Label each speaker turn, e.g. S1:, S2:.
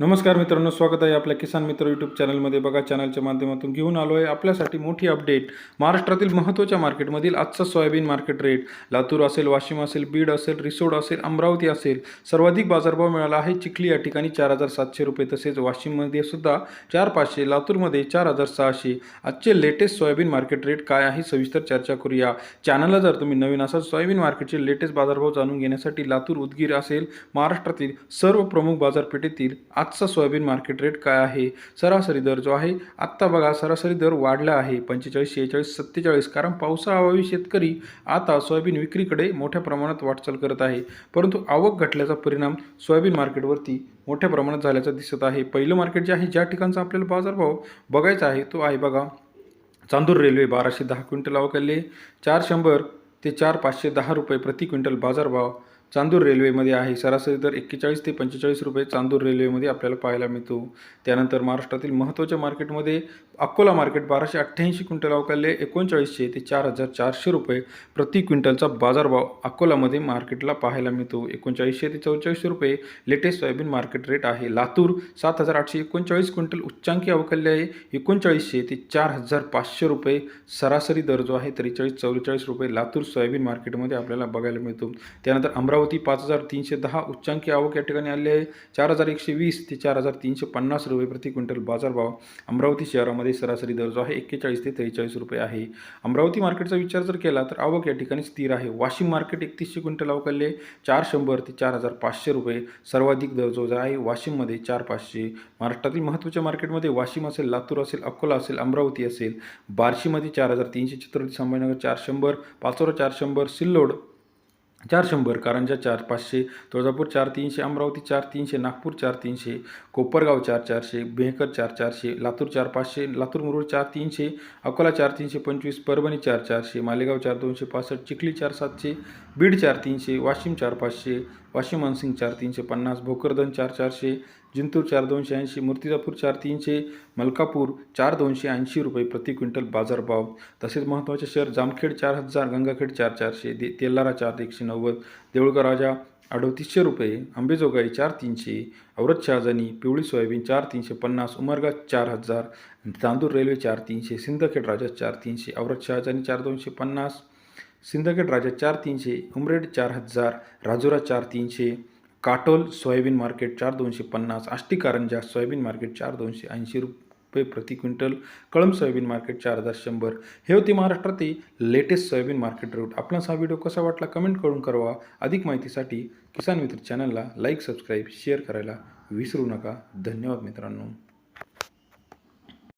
S1: नमस्कार मित्रांनो स्वागत आहे आपल्या किसान मित्र यूट्यूब चॅनलमध्ये बघा चॅनलच्या माध्यमातून घेऊन आलो आहे आपल्यासाठी मोठी अपडेट महाराष्ट्रातील महत्त्वाच्या मार्केटमधील आजचा सोयाबीन मार्केट रेट लातूर असेल वाशिम असेल बीड असेल रिसोड असेल अमरावती असेल सर्वाधिक बाजारभाव मिळाला आहे चिखली या ठिकाणी चार हजार सातशे रुपये तसेच वाशिममध्ये सुद्धा चार पाचशे लातूरमध्ये चार हजार सहाशे. आजचे लेटेस्ट सोयाबीन मार्केट रेट काय आहे सविस्तर चर्चा करूया. चॅनलला जर तुम्ही नवीन असाल सोयाबीन मार्केटचे लेटेस्ट बाजारभाव जाणून घेण्यासाठी लातूर उदगीर असेल महाराष्ट्रातील सर्व प्रमुख बाजारपेठेतील आजचा सोयाबीन मार्केट रेट काय आहे? सरासरी दर जो आहे आत्ता बघा सरासरी दर वाढला आहे. पंचेचाळीस शेहेचाळीस सत्तेचाळीस कारण पावसाअभावी शेतकरी आता सोयाबीन विक्रीकडे मोठ्या प्रमाणात वाटचाल करत आहे. परंतु आवक घटल्याचा परिणाम सोयाबीन मार्केटवरती मोठ्या प्रमाणात झाल्याचा दिसत आहे. पहिलं मार्केट जे आहे ज्या ठिकाणचा आपल्याला बाजारभाव बघायचा आहे तो आहे बघा चांदूर रेल्वे बाराशे दहा क्विंटल अवकाले चार शंभर ते चार पाचशे दहा रुपये प्रति क्विंटल बाजारभाव चांदूर रेल्वेमध्ये आहे. सरासरी दर एक्केचाळीस ते पंचेचाळीस रुपये चांदूर रेल्वेमध्ये आपल्याला पाहायला मिळतो. त्यानंतर महाराष्ट्रातील महत्त्वाच्या मार्केटमध्ये अकोला मार्केट बाराशे अठ्ठ्याऐंशी क्विंटल अवकाले एकोणचाळीसशे ते चार हजार चारशे रुपये प्रति क्विंटलचा बाजारभाव अकोलामध्ये मार्केटला पाहायला मिळतो. एकोणचाळीसशे ते चौचाळीसशे रुपये लेटेस्ट सोयाबीन मार्केट रेट आहे. लातूर सात हजार आठशे एकोणचाळीस क्विंटल उच्चांकी अवकाल्य आहे. एकोणचाळीसशे ते चार हजार पाचशे रुपये सरासरी दर जो आहे त्रेचाळीस चौवेचाळीस रुपये लातूर सोयाबीन मार्केटमध्ये आपल्याला बघायला मिळतो. त्यानंतर अमरावती अमरावती पाच हजार तीनशे दहा उच्चांकी आवक या ठिकाणी आले आहे. चार हजार एकशे वीस ते चार हजार तीनशे पन्नास रुपये प्रति क्विंटल बाजारभाव अमरावती शहरामध्ये सरासरी दर जो आहे. एक्केचाळीस ते त्रेचाळीस रुपये आहे. अमरावती मार्केटचा विचार जर केला तर आवक या ठिकाणी स्थिर आहे. वाशिम मार्केट एकतीसशे क्विंटल अवकाले चार शंभर ते चार हजार पाचशे रुपये सर्वाधिक दर जो आहे. वाशिममध्ये चार पाचशे. महाराष्ट्रातील महत्त्वाच्या मार्केटमध्ये वाशिम असेल लातूर असेल अकोला असेल अमरावती असेल. बार्शीमध्ये चार हजार तीनशे छत्रपती संभाजीनगर चार शंभर पाचोरा चार शंभर सिल्लोड चार शंभर कारंजा चार पाचशे तुळजापूर चार तीनशे अमरावती चार तीनशे नागपूर चार तीनशे कोपरगाव चार चारशे बेहकर चार चारशे लातूर चार पाचशे लातूर मुरुड चार तीनशे अकोला चार तीनशे पंचवीस परभणी चार चारशे मालेगाव चार दोनशे पासष्ट चिखली चार सातशे बीड चार तीनशे वाशिम चार पाचशे वाशिम मानसिंग चार तीनशे पन्नास भोकरदन चार चारशे जिंतूर चार दोनशे ऐंशी मूर्तिजापूर चार तीनशे मलकापूर चार दोनशे ऐंशी रुपये प्रति क्विंटल बाजारभाव तसेच महत्त्वाचे शहर जामखेड चार हजार गंगाखेड चार चारशे दे तेलारा चार एकशे नव्वद देऊळगा राजा अडतीसशे रुपये आंबेजोगाई चार तीनशे औरत शहाजनी पिवळी सोयाबीन चार तीनशे पन्नास उमरगा चार हजार तांदूर रेल्वे चार तीनशे सिंदखेड राजा चार तीनशे औरत शहाजनी चार दोनशे पन्नास सिंदखेड राजा चार तीनशे उमरेड चार हजार राजुरा चार तीनशे काटोल सोयाबीन मार्केट चार दोनशे पन्नास आष्टी कारंजा सोयाबीन मार्केट चार दोनशे ऐंशी रुपये प्रति क्विंटल कळम सोयाबीन मार्केट चार हजार शंभर. हे होते महाराष्ट्रातील लेटेस्ट सोयाबीन मार्केट रेट आपणास हा व्हिडिओ कसा वाटला कमेंट करून करवा अधिक माहितीसाठी किसान मित्र चॅनलला लाईक सबस्क्राईब शेअर करायला विसरू नका. धन्यवाद मित्रांनो.